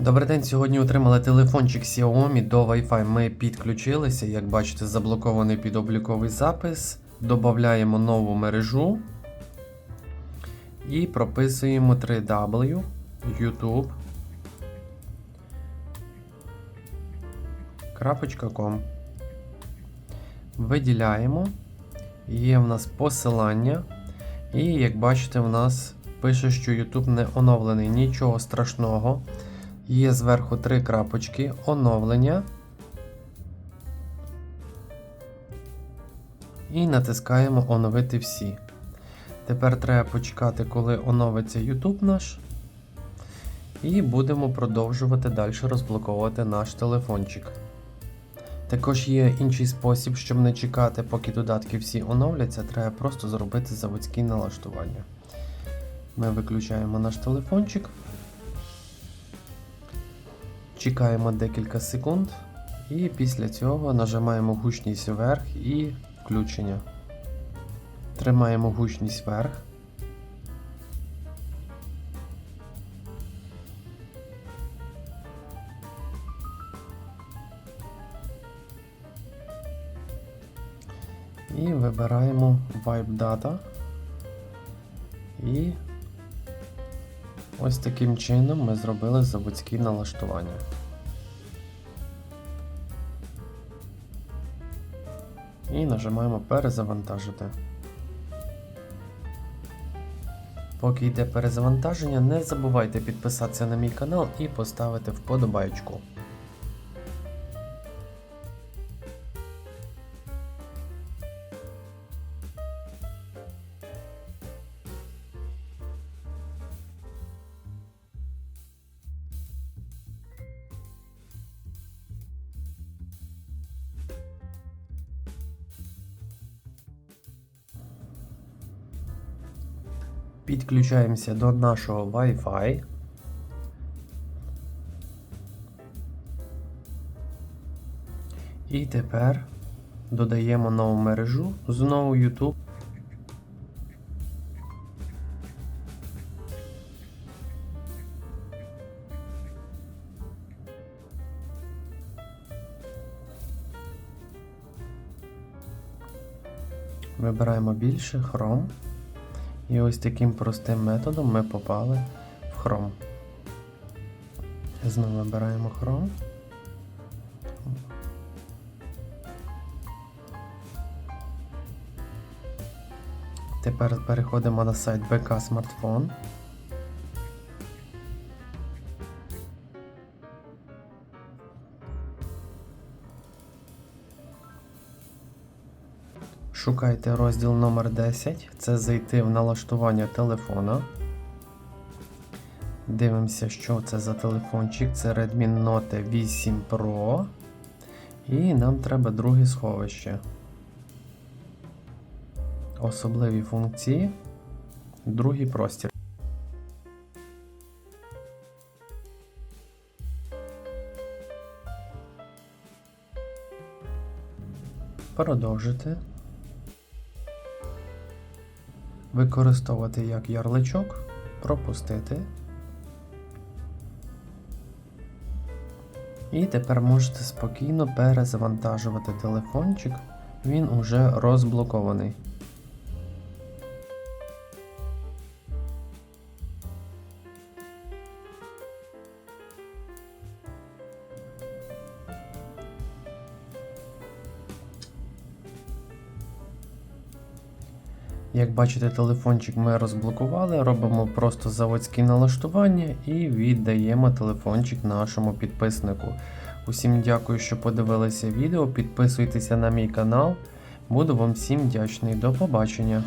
Добрий день. Сьогодні отримали телефончик Xiaomi до Wi-Fi. Ми підключилися. Як бачите, заблокований підобліковий запис. Додаємо нову мережу і прописуємо 3W YouTube. .com. Виділяємо. Є в нас посилання. І як бачите, в нас пише, що YouTube не оновлений. Нічого страшного. Є зверху три крапочки, оновлення. І натискаємо оновити всі. Тепер треба почекати, коли оновиться YouTube наш. І будемо продовжувати далі розблоковувати наш телефончик. Також є інший спосіб, щоб не чекати, поки додатки всі оновляться, треба просто зробити заводські налаштування. Ми виключаємо наш телефончик. Чекаємо декілька секунд, і після цього нажимаємо гучність вверх і включення. Тримаємо гучність вверх. І вибираємо Vibe Data. І ось таким чином ми зробили заводські налаштування. І нажимаємо перезавантажити. Поки йде перезавантаження, не забувайте підписатися на мій канал і поставити вподобайку. Підключаємося до нашого Wi-Fi. І тепер додаємо нову мережу, знову YouTube. Вибираємо більше Chrome. І ось таким простим методом ми попали в Chrome. Знову вибираємо Chrome. Тепер переходимо на сайт БК Смартфон. Шукайте розділ номер 10 це зайти в налаштування телефона. Дивимося, що це за телефончик. Це Redmi Note 8 Pro. І нам треба друге сховище. Особливі функції. Другий простір. Продовжити. Використовувати як ярличок, пропустити. І тепер можете спокійно перезавантажувати телефончик, він уже розблокований. Як бачите, телефончик ми розблокували, робимо просто заводські налаштування і віддаємо телефончик нашому підписнику. Усім дякую, що подивилися відео. Підписуйтеся на мій канал. Буду вам всім вдячний. До побачення!